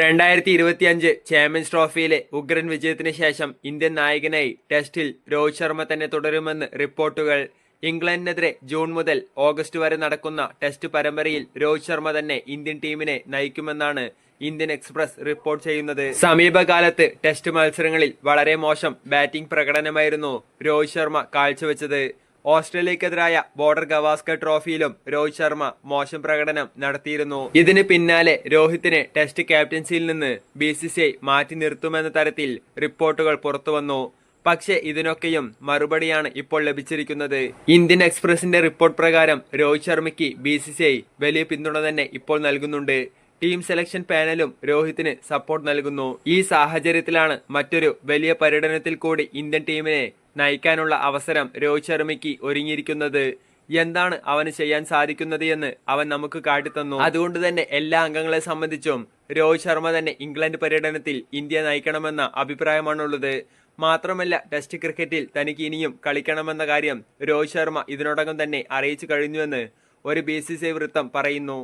രണ്ടായിരത്തി ഇരുപത്തിയഞ്ച് ചാമ്പ്യൻസ് ട്രോഫിയിലെ ഉഗ്രൻ വിജയത്തിന് ശേഷം ഇന്ത്യൻ നായകനായി ടെസ്റ്റിൽ രോഹിത് ശർമ്മ തന്നെ തുടരുമെന്ന് റിപ്പോർട്ടുകൾ. ഇംഗ്ലണ്ടിനെതിരെ ജൂൺ മുതൽ ഓഗസ്റ്റ് വരെ നടക്കുന്ന ടെസ്റ്റ് പരമ്പരയിൽ രോഹിത് ശർമ്മ തന്നെ ഇന്ത്യൻ ടീമിനെ നയിക്കുമെന്നാണ് ഇന്ത്യൻ എക്സ്പ്രസ് റിപ്പോർട്ട് ചെയ്യുന്നത്. സമീപകാലത്ത് ടെസ്റ്റ് മത്സരങ്ങളിൽ വളരെ മോശം ബാറ്റിംഗ് പ്രകടനമായിരുന്നു രോഹിത് ശർമ്മ കാഴ്ചവെച്ചത്. ഓസ്ട്രേലിയക്കെതിരായ ബോർഡർ ഗവാസ്കർ ട്രോഫിയിലും രോഹിത് ശർമ്മ മോശം പ്രകടനം നടത്തിയിരുന്നു. ഇതിന് പിന്നാലെ രോഹിത്തിനെ ടെസ്റ്റ് ക്യാപ്റ്റൻസിയിൽ നിന്ന് ബി സി സി ഐ മാറ്റി നിർത്തുമെന്ന തരത്തിൽ റിപ്പോർട്ടുകൾ പുറത്തുവന്നു. പക്ഷേ ഇതിനൊക്കെയും മറുപടിയാണ് ഇപ്പോൾ ലഭിച്ചിരിക്കുന്നത്. ഇന്ത്യൻ എക്സ്പ്രസിന്റെ റിപ്പോർട്ട് പ്രകാരം രോഹിത് ശർമ്മയ്ക്ക് ബി സി സി ഐ വലിയ പിന്തുണ തന്നെ ഇപ്പോൾ നൽകുന്നുണ്ട്. ടീം സെലക്ഷൻ പാനലും രോഹിത്തിന് സപ്പോർട്ട് നൽകുന്നു. ഈ സാഹചര്യത്തിലാണ് മറ്റൊരു വലിയ പര്യടനത്തിൽ കൂടി ഇന്ത്യൻ ടീമിനെ നയിക്കാനുള്ള അവസരം രോഹിത് ശർമ്മയ്ക്ക് ഒരുങ്ങിയിരിക്കുന്നത്. എന്താണ് അവന് ചെയ്യാൻ സാധിക്കുന്നത് എന്ന് അവൻ നമുക്ക് കാട്ടിത്തന്നു. അതുകൊണ്ട് തന്നെ എല്ലാ അംഗങ്ങളെ സംബന്ധിച്ചും രോഹിത് ശർമ്മ തന്നെ ഇംഗ്ലണ്ട് പര്യടനത്തിൽ ഇന്ത്യ നയിക്കണമെന്ന അഭിപ്രായമാണുള്ളത്. മാത്രമല്ല ടെസ്റ്റ് ക്രിക്കറ്റിൽ തനിക്ക് ഇനിയും കളിക്കണമെന്ന കാര്യം രോഹിത് ശർമ്മ ഇതിനോടകം തന്നെ അറിയിച്ചു കഴിഞ്ഞുവെന്ന് ഒരു ബി സി സി വൃത്തം പറയുന്നു.